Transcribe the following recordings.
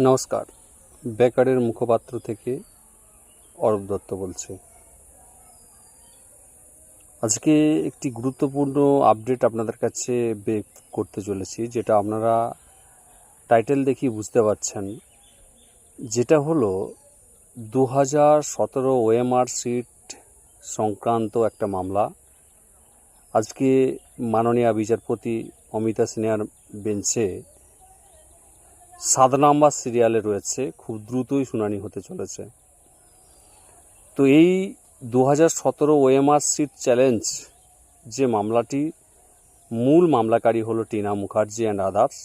নমস্কার। বেকারের মুখপাত্র থেকে অরূপ দত্ত বলছি। আজকে একটি গুরুত্বপূর্ণ আপডেট আপনাদের কাছে বের করতে চলেছি, যেটা আপনারা টাইটেল দেখি বুঝতে পারছেন। যেটা হলো দু হাজার সতেরো ওএমআর সিট সংক্রান্ত একটা মামলা। আজকে মাননীয় বিচারপতি অমিতা সিনহার বেঞ্চে সাত নাম্বার সিরিয়ালে রয়েছে, খুব দ্রুতই শুনানি হতে চলেছে। তো এই দু হাজার সতেরো ওএমআর সিট চ্যালেঞ্জ যে মামলাটি, মূল মামলাকারী হলো টিনা মুখার্জি অ্যান্ড আদার্স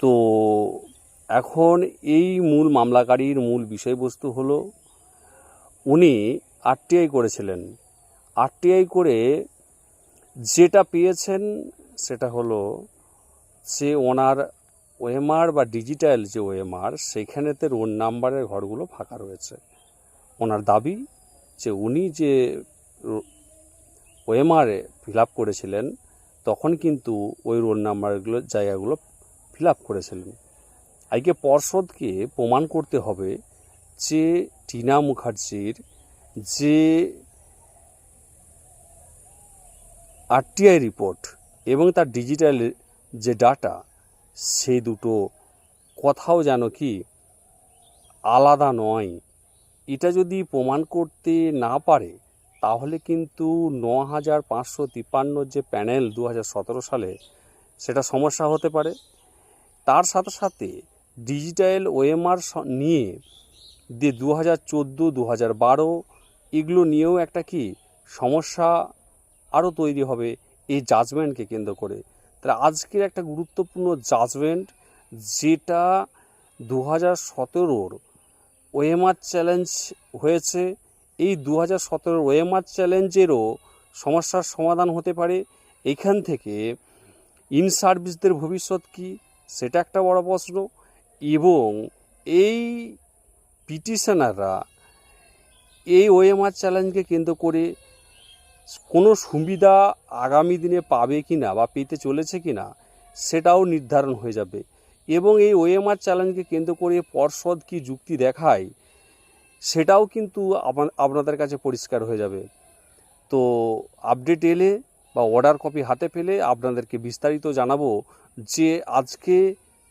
তো এখন এই মূল মামলাকারীর মূল বিষয়বস্তু হলো, উনি আরটিআই করেছিলেন। আরটিআই করে যেটা পেয়েছেন সেটা হলো যে ওনার ওএমআর বা ডিজিটাল যে ওএমআর, সেখানেতে রোল নাম্বারের ঘরগুলো ফাঁকা রয়েছে। ওনার দাবি যে উনি যে ওএমআরে ফিল আপ করেছিলেন, তখন কিন্তু ওই রোল নাম্বারগুলো, জায়গাগুলো ফিল আপ করেছিলেন। আজকে পর্ষদকে প্রমাণ করতে হবে যে টিনা মুখার্জির যে আরটিআই রিপোর্ট এবং তার ডিজিটাল যে ডাটা সেই দুটো কথাও যেন কি আলাদা নয়। এটা যদি প্রমাণ করতে না পারে, তাহলে কিন্তু ন হাজার পাঁচশো তিপ্পান্ন যে প্যানেল দু হাজার সতেরো সালে, সেটা সমস্যা হতে পারে। তার সাথে সাথে ডিজিটাল ওএমআর নিয়ে দিয়ে দু হাজার চোদ্দ দু হাজার বারো, এগুলো নিয়েও একটা কি সমস্যা আরও তৈরি হবে, এই জাজমেন্টকে কেন্দ্র করে। তাহলে আজকের একটা গুরুত্বপূর্ণ জাজমেন্ট যেটা দু হাজার সতেরোর ওএমআর চ্যালেঞ্জ হয়েছে। এই দু হাজার সতেরোর ওএমআর চ্যালেঞ্জেরও সমস্যার সমাধান হতে পারে। এখান থেকে ইন সার্ভিসদের ভবিষ্যৎ কী, সেটা একটা বড় প্রশ্ন। এবং এই পিটিশনাররা এই ওএমআর চ্যালেঞ্জকে কেন্দ্র করে কোনো সুবিধা আগামী দিনে পাবে কি না বা পেতে চলেছে কি না সেটাও নির্ধারণ হয়ে যাবে। এবং এই ওএমআর চ্যালেঞ্জকে কেন্দ্র করে পর্ষদ কি যুক্তি দেখায়, সেটাও কিন্তু আপনাদের কাছে পরিষ্কার হয়ে যাবে। তো আপডেট এলে বা অর্ডার কপি হাতে পেলে আপনাদেরকে বিস্তারিত জানাব যে আজকে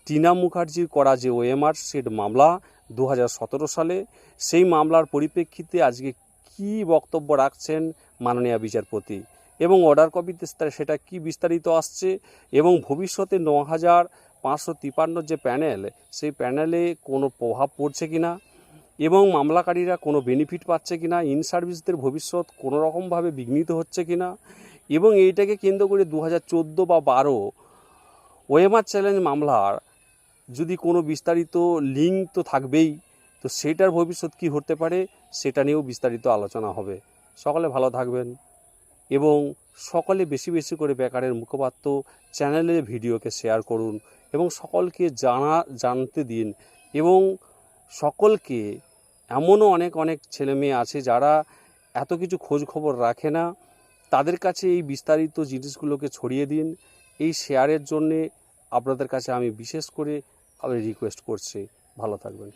টিনা মুখার্জির করা যে ওএমআর সেট মামলা দু হাজার সতেরো সালে, সেই মামলার পরিপ্রেক্ষিতে আজকে কি বক্তব্য রাখছেন মাননীয় বিচারপতি? এবং অর্ডার কপিতে সেটা কি বিস্তারিত আসছে? এবং ভবিষ্যতে ন হাজার পাঁচশো তিপান্ন যে প্যানেল, সেই প্যানেলে কোনো প্রভাব পড়ছে কি না এবং মামলাকারীরা কোনো বেনিফিট পাচ্ছে কি না ইন সার্ভিসদের ভবিষ্যৎ কোনো রকমভাবে বিঘ্নিত হচ্ছে কি না এবং এইটাকে কেন্দ্র করে দু হাজার চোদ্দ বা বারো ওয়েমার চ্যালেঞ্জ মামলার যদি কোনো বিস্তারিত লিঙ্ক তো থাকবেই। তো সেটার ভবিষ্যৎ কী হতে পারে সেটা নিয়েও বিস্তারিত আলোচনা হবে। সকলে ভালো থাকবেন এবং সকলে বেশি বেশি করে বেকারের মুখপাত্র চ্যানেলের ভিডিওকে শেয়ার করুন এবং সকলকে জানা, জানতে দিন এবং সকলকে এমনও অনেক অনেক ছেলে মেয়ে আছে যারা এত কিছু খোঁজ খবর রাখে না। তাদের কাছে এই বিস্তারিত জিনিসগুলোকে ছড়িয়ে দিন। এই শেয়ারের জন্যে আপনাদের কাছে আমি বিশেষ করে আমি রিকোয়েস্ট করছি। ভালো থাকবেন।